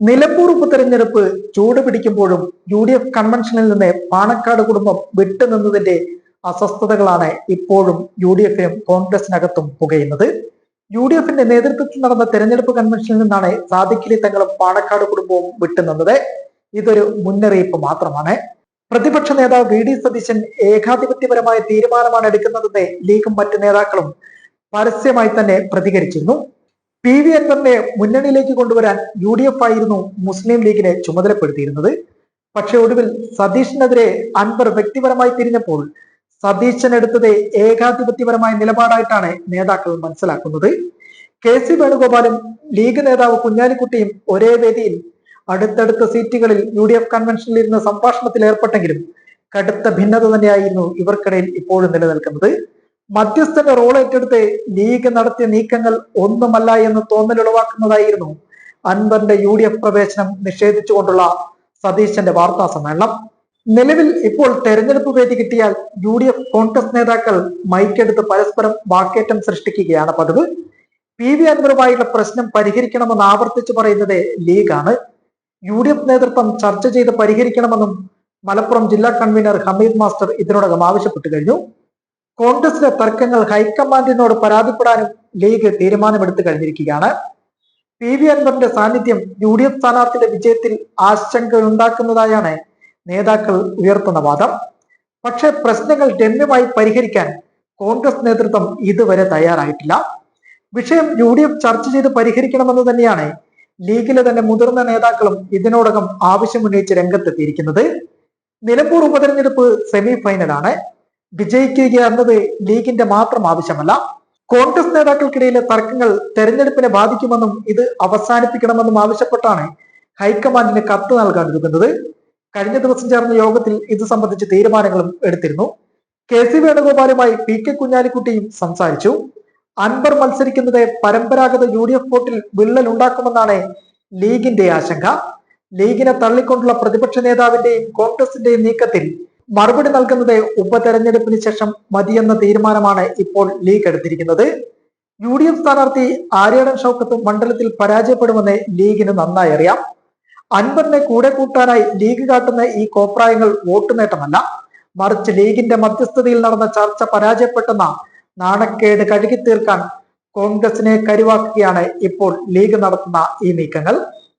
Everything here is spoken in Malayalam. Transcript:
നിലമ്പൂർ ഉപതെരഞ്ഞെടുപ്പ് ചൂട് പിടിക്കുമ്പോഴും യു ഡി എഫ് കൺവെൻഷനിൽ നിന്ന് പാണക്കാട് കുടുംബം വിട്ടുനിന്നതിന്റെ അസ്വസ്ഥതകളാണ് ഇപ്പോഴും യു ഡി എഫിനും കോൺഗ്രസിനകത്തും പുകയുന്നത്. യു ഡി എഫിന്റെ നേതൃത്വത്തിൽ നടന്ന തെരഞ്ഞെടുപ്പ് കൺവെൻഷനിൽ നിന്നാണ് സാദിഖിലി തങ്ങളും പാണക്കാട് കുടുംബവും വിട്ടുനിന്നത് ഇതൊരു മുന്നറിയിപ്പ് മാത്രമാണ്. പ്രതിപക്ഷ നേതാവ് വി ഡി സതീശൻ ഏകാധിപത്യപരമായ തീരുമാനമാണ് എടുക്കുന്നതെന്ന് ലീഗും മറ്റ് നേതാക്കളും പരസ്യമായി തന്നെ പ്രതികരിച്ചിരുന്നു. പി വി അൻവറിനെ മുന്നണിയിലേക്ക് കൊണ്ടുവരാൻ യു ഡി എഫ് ആയിരുന്നു മുസ്ലിം ലീഗിനെ ചുമതലപ്പെടുത്തിയിരുന്നത്. പക്ഷെ ഒടുവിൽ സതീഷിനെതിരെ അൻവർ വ്യക്തിപരമായി തിരിഞ്ഞപ്പോൾ സതീശൻ എടുത്തത് ഏകാധിപത്യപരമായ നിലപാടായിട്ടാണ് നേതാക്കൾ മനസ്സിലാക്കുന്നത്. കെ സി വേണുഗോപാലും ലീഗ് നേതാവ് കുഞ്ഞാലിക്കുട്ടിയും ഒരേ വേദിയിൽ അടുത്തടുത്ത സീറ്റുകളിൽ യു ഡി എഫ് കൺവെൻഷനിൽ ഇരുന്ന് സംഭാഷണത്തിൽ ഏർപ്പെട്ടെങ്കിലും കടുത്ത ഭിന്നത തന്നെയായിരുന്നു ഇവർക്കിടയിൽ ഇപ്പോഴും നിലനിൽക്കുന്നത്. മധ്യസ്ഥന്റെ റോൾ ഏറ്റെടുത്ത് ലീഗ് നടത്തിയ നീക്കങ്ങൾ ഒന്നുമല്ല എന്ന് തോന്നലുളവാക്കുന്നതായിരുന്നു അൻവറിന്റെ യു ഡി എഫ് പ്രവേശനം നിഷേധിച്ചുകൊണ്ടുള്ള സതീശന്റെ വാർത്താ സമ്മേളനം. നിലവിൽ ഇപ്പോൾ തെരഞ്ഞെടുപ്പ് വേദി കിട്ടിയാൽ യു ഡി എഫ് കോൺഗ്രസ് നേതാക്കൾ മൈക്കെടുത്ത് പരസ്പരം വാക്കേറ്റം സൃഷ്ടിക്കുകയാണ് പതിവ്. പി വി അൻവറുമായുള്ള പ്രശ്നം പരിഹരിക്കണമെന്ന് ആവർത്തിച്ചു പറയുന്നത് ലീഗാണ്. യു ഡി എഫ് നേതൃത്വം ചർച്ച ചെയ്ത് പരിഹരിക്കണമെന്നും മലപ്പുറം ജില്ലാ കൺവീനർ ഹമീദ് മാസ്റ്റർ ഇതിനോടകം ആവശ്യപ്പെട്ടു കഴിഞ്ഞു. കോൺഗ്രസിലെ തർക്കങ്ങൾ ഹൈക്കമാൻഡിനോട് പരാതിപ്പെടാനും ലീഗ് തീരുമാനമെടുത്തു കഴിഞ്ഞിരിക്കുകയാണ്. പി വി അൻവറിന്റെ സാന്നിധ്യം യു ഡി എഫ് സ്ഥാനാർത്ഥിയുടെ വിജയത്തിൽ ആശങ്ക ഉണ്ടാക്കുന്നതായാണ് നേതാക്കൾ ഉയർത്തുന്ന വാദം. പക്ഷേ പ്രശ്നങ്ങൾ രമ്യമായി പരിഹരിക്കാൻ കോൺഗ്രസ് നേതൃത്വം ഇതുവരെ തയ്യാറായിട്ടില്ല. വിഷയം യു ഡി എഫ് ചർച്ച ചെയ്ത് പരിഹരിക്കണമെന്ന് തന്നെയാണ് ലീഗിലെ തന്നെ മുതിർന്ന നേതാക്കളും ഇതിനോടകം ആവശ്യമുന്നയിച്ച് രംഗത്തെത്തിയിരിക്കുന്നത്. നിലമ്പൂർ ഉപതെരഞ്ഞെടുപ്പ് സെമി ഫൈനലാണ് വിജയിക്കുക എന്നത് ലീഗിന്റെ മാത്രം ആവശ്യമല്ല. കോൺഗ്രസ് നേതാക്കൾക്കിടയിലെ തർക്കങ്ങൾ തെരഞ്ഞെടുപ്പിനെ ബാധിക്കുമെന്നും ഇത് അവസാനിപ്പിക്കണമെന്നും ആവശ്യപ്പെട്ടാണ് ഹൈക്കമാൻഡിന് കത്ത് നൽകാനിരിക്കുന്നത്. കഴിഞ്ഞ ദിവസം ചേർന്ന യോഗത്തിൽ ഇത് സംബന്ധിച്ച് തീരുമാനങ്ങളും എടുത്തിരുന്നു. കെ സി വേണുഗോപാലുമായി പി കെ കുഞ്ഞാലിക്കുട്ടിയും സംസാരിച്ചു. അൻവർ മത്സരിക്കുന്നത് പരമ്പരാഗത യു ഡി എഫ് വോട്ടിൽ വിള്ളൽ ഉണ്ടാക്കുമെന്നാണ് ലീഗിന്റെ ആശങ്ക. ലീഗിനെ തള്ളിക്കൊണ്ടുള്ള പ്രതിപക്ഷ നേതാവിന്റെയും കോൺഗ്രസിന്റെയും നീക്കത്തിൽ മറുപടി നൽകുന്നത് ഉപതെരഞ്ഞെടുപ്പിന് ശേഷം മതിയെന്ന തീരുമാനമാണ് ഇപ്പോൾ ലീഗ് എടുത്തിരിക്കുന്നത്. യു ഡി എഫ് സ്ഥാനാർത്ഥി ആര്യാടൻ ഷൗക്കത്ത് മണ്ഡലത്തിൽ പരാജയപ്പെടുമെന്ന് ലീഗിന് നന്നായി അറിയാം. അൻപറിനെ കൂടെ കൂട്ടാനായി ലീഗ് കാട്ടുന്ന ഈ കോപ്രായങ്ങൾ വോട്ട് നേട്ടമല്ല. മറിച്ച് ലീഗിന്റെ മധ്യസ്ഥതയിൽ നടന്ന ചർച്ച പരാജയപ്പെട്ടെന്ന നാണക്കേട് കഴുകി തീർക്കാൻ കോൺഗ്രസിനെ കരുവാക്കുകയാണ് ഇപ്പോൾ ലീഗ് നടത്തുന്ന ഈ നീക്കങ്ങൾ.